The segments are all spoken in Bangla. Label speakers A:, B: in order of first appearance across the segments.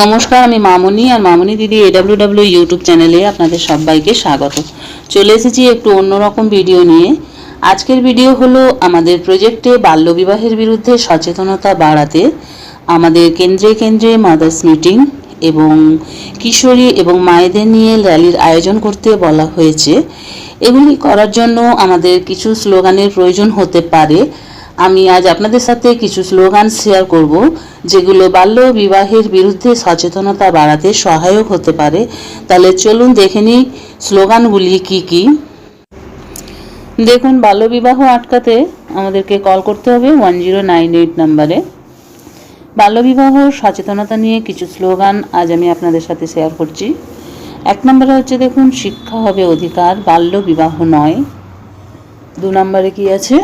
A: নমস্কার, আমি মামনি আর মামনি দিদি এডাব্লিউ ডাব্লিউ ইউটিউব চ্যানেলে আপনাদের সবাইকে স্বাগত। চলে এসেছি একটু অন্যরকম ভিডিও নিয়ে। আজকের ভিডিও হলো আমাদের প্রজেক্টে বাল্যবিবাহের বিরুদ্ধে সচেতনতা বাড়াতে, আমাদের কেন্দ্রে কেন্দ্রে মাদার্স মিটিং এবং কিশোরী এবং মায়েদের নিয়ে র্যালির আয়োজন করতে বলা হয়েছে। এগুলি করার জন্য আমাদের কিছু স্লোগানের প্রয়োজন হতে পারে। আমি আজ আপনাদের সাথে কিছু স্লোগান শেয়ার করব। যেগুলো বাল্য বিবাহের বিরুদ্ধে সচেতনতা বাড়াতে সহায়ক হতে পারে। তাহলে চলুন দেখে নিই স্লোগানগুলি কি কি। দেখুন বাল্যবিবাহ আটকাতে আমাদেরকে কল করতে হবে ওয়ান জিরো নাইন এইট নাম্বারে। বাল্যবিবাহ সচেতনতা নিয়ে কিছু স্লোগান আজ আমি আপনাদের সাথে শেয়ার করছি। এক নম্বরে হচ্ছে দেখুন, শিক্ষা হবে অধিকার, বাল্য বিবাহ নয়। দু নম্বরে কি আছে?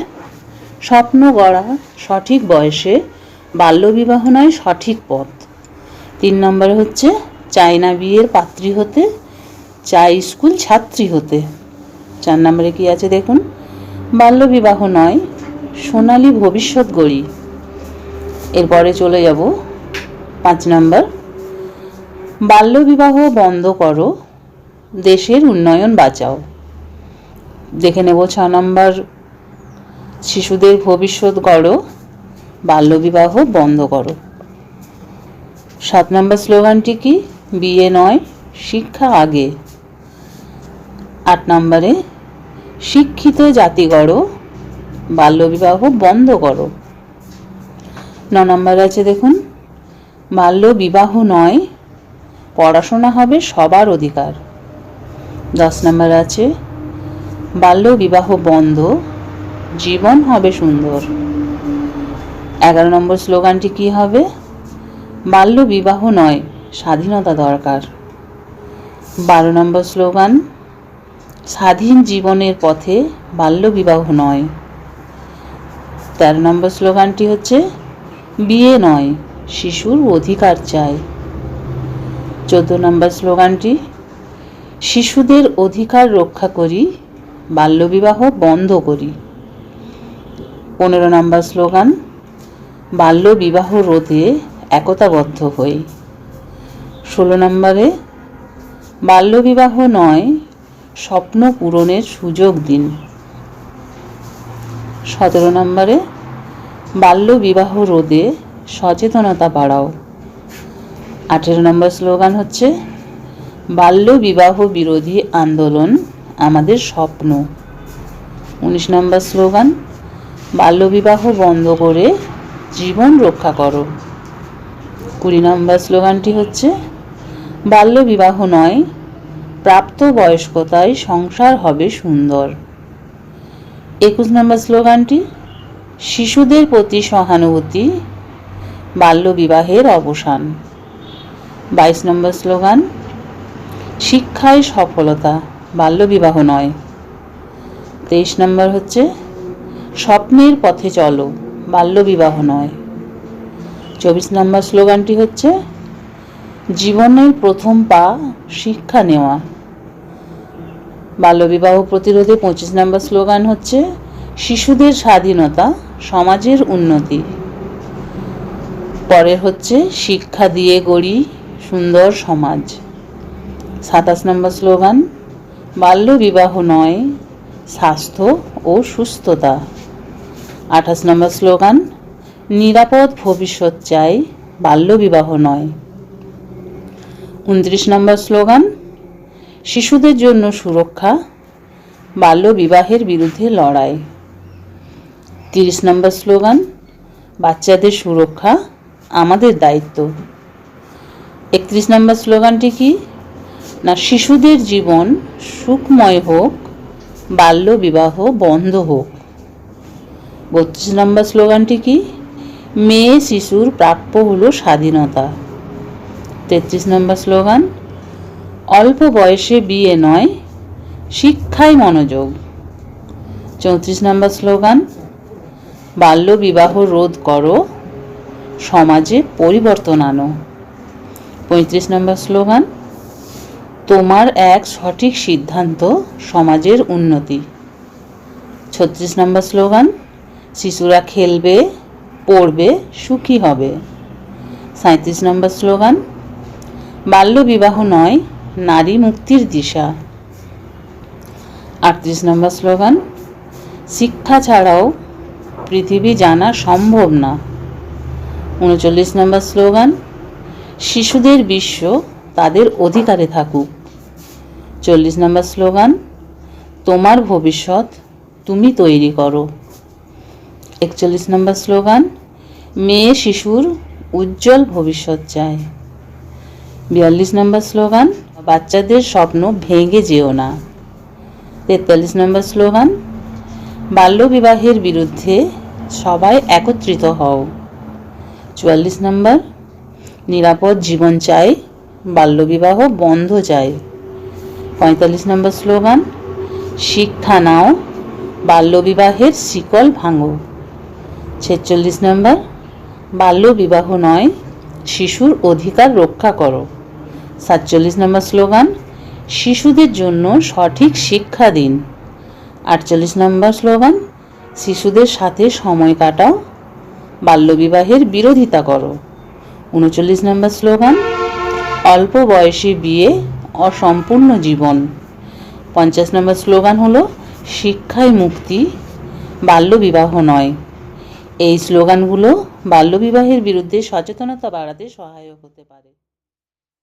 A: স্বপ্ন গড়া, সঠিক বয়সে বাল্যবিবাহ নয়, সঠিক পথ। তিন নম্বরে হচ্ছে চায়না বিয়ের পাত্রী হতে, চাই স্কুল ছাত্রী হতে। চার নম্বরে কি আছে দেখুন? বাল্যবিবাহ নয়, সোনালী ভবিষ্যৎ গড়ি। এরপরে চলে যাব পাঁচ নম্বর। বাল্যবিবাহ বন্ধ করো, দেশের উন্নয়ন বাঁচাও। দেখে নেব ছ নম্বর। শিশুদের ভবিষ্যৎ গড়ো বাল্যবিবাহ বন্ধ করো। সাত নম্বর স্লোগানটি কি? বিয়ে নয়, শিক্ষা আগে। আট নম্বরে, শিক্ষিত জাতি গড়ো, বাল্যবিবাহ বন্ধ করো। ন নম্বর আছে দেখুন বাল্য বিবাহ নয়, পড়াশোনা হবে সবার অধিকার। দশ নম্বর আছে বাল্য বিবাহ বন্ধ, জীবন হবে সুন্দর। এগারো নম্বর স্লোগানটি কি হবে? বাল্য বিবাহ নয়, স্বাধীনতা দরকার। বারো নম্বর স্লোগান, স্বাধীন জীবনের পথে বাল্য বিবাহ নয়। তেরো নম্বর স্লোগানটি হচ্ছে, বিয়ে নয়, শিশুর অধিকার চাই। চোদ্দ নম্বর স্লোগানটি, শিশুদের অধিকার রক্ষা করি বাল্যবিবাহ বন্ধ করি। পনেরো নম্বর স্লোগান বাল্য বিবাহ রোধে একতাবদ্ধ হই। ষোলো নম্বরে, বাল্যবিবাহ নয়, স্বপ্ন পূরণের সুযোগ দিন। সতেরো নম্বরে বাল্য বিবাহ রোধে সচেতনতা বাড়াও। আঠেরো নম্বর স্লোগান হচ্ছে বাল্য বিবাহ বিরোধী আন্দোলন আমাদের স্বপ্ন। উনিশ নম্বর স্লোগান, বাল্যবিবাহ বন্ধ করে জীবন রক্ষা করো। কুড়ি নম্বর স্লোগানটি হচ্ছে, বাল্যবিবাহ নয়, প্রাপ্ত বয়স্কতায় সংসার হবে সুন্দর। একুশ নম্বর স্লোগানটি, শিশুদের প্রতি সহানুভূতি, বাল্যবিবাহের অবসান। বাইশ নম্বর স্লোগান, শিক্ষায় সফলতা, বাল্যবিবাহ নয়। তেইশ নম্বর হচ্ছে, স্বপ্নের পথে চলো। বাল্যবিবাহ নয়। চব্বিশ নম্বর স্লোগানটি হচ্ছে, জীবনের প্রথম পা শিক্ষা নেওয়া। বাল্যবিবাহ প্রতিরোধে পঁচিশ নম্বর স্লোগান হচ্ছে, শিশুদের স্বাধীনতা, সমাজের উন্নতি। পরের হচ্ছে, শিক্ষা দিয়ে গড়ি সুন্দর সমাজ। সাতাশ নম্বর স্লোগান, বাল্যবিবাহ নয়, স্বাস্থ্য ও সুস্থতা। আঠাশ নম্বর স্লোগান, নিরাপদ ভবিষ্যৎ চাই বাল্যবিবাহ নয়। উনত্রিশ নম্বর স্লোগান, শিশুদের জন্য সুরক্ষা বাল্যবিবাহের বিরুদ্ধে লড়াই। তিরিশ নম্বর স্লোগান, বাচ্চাদের সুরক্ষা আমাদের দায়িত্ব। একত্রিশ নম্বর স্লোগানটি কি? না, শিশুদের জীবন সুখময় হোক, বাল্য বিবাহ বন্ধ হোক। বত্রিশ নম্বর স্লোগানটি কি? মেয়ে শিশুর প্রাপ্য হলো স্বাধীনতা। তেত্রিশ নম্বর স্লোগান, অল্প বয়সে বিয়ে নয়, শিক্ষায় মনোযোগ। চৌত্রিশ নম্বর স্লোগান, বাল্য বিবাহ রোধ করো, সমাজে পরিবর্তন আনো। পঁয়ত্রিশ নম্বর স্লোগান, তোমার এক সঠিক সিদ্ধান্ত সমাজের উন্নতি। ছত্রিশ নম্বর স্লোগান শিশুরা খেলবে, পড়বে, সুখী হবে। সাঁত্রিশ নম্বর স্লোগান বাল্যবিবাহ নয়, নারী মুক্তির দিশা। আটত্রিশ নম্বর স্লোগান, শিক্ষা ছাড়াও পৃথিবী জানা সম্ভব না। উনচল্লিশ নম্বর স্লোগান, শিশুদের বিশ্ব তাদের অধিকারে থাকুক। চল্লিশ নম্বর স্লোগান, তোমার ভবিষ্যৎ তুমি তৈরি করো। একচল্লিশ নম্বর স্লোগান, মেয়ে শিশুর উজ্জ্বল ভবিষ্যৎ চায়। বিয়াল্লিশ নম্বর স্লোগান, বাচ্চাদের স্বপ্ন ভেঙে যেও না। তেতাল্লিশ নম্বর স্লোগান বাল্যবিবাহের বিরুদ্ধে সবাই একত্রিত হও। চুয়াল্লিশ নম্বর, নিরাপদ জীবন চাই বাল্যবিবাহ বন্ধ চাই। পঁয়তাল্লিশ নম্বর স্লোগান, শিক্ষা নাও বাল্যবিবাহের শিকল ভাঙো। ছেচল্লিশ নম্বর বাল্যবিবাহ নয়, শিশুর অধিকার রক্ষা করো। সাতচল্লিশ নম্বর স্লোগান, শিশুদের জন্য সঠিক শিক্ষা দিন। আটচল্লিশ নম্বর স্লোগান, শিশুদের সাথে সময় কাটাও বাল্যবিবাহের বিরোধিতা করো। উনচল্লিশ নম্বর স্লোগান, অল্প বয়সে বিয়ে অসম্পূর্ণ জীবন। পঞ্চাশ নম্বর স্লোগান হলো, শিক্ষায় মুক্তি বাল্যবিবাহ নয়। এই স্লোগানগুলো বাল্যবিবাহের বিরুদ্ধে সচেতনতা বাড়াতে সহায়ক হতে পারে।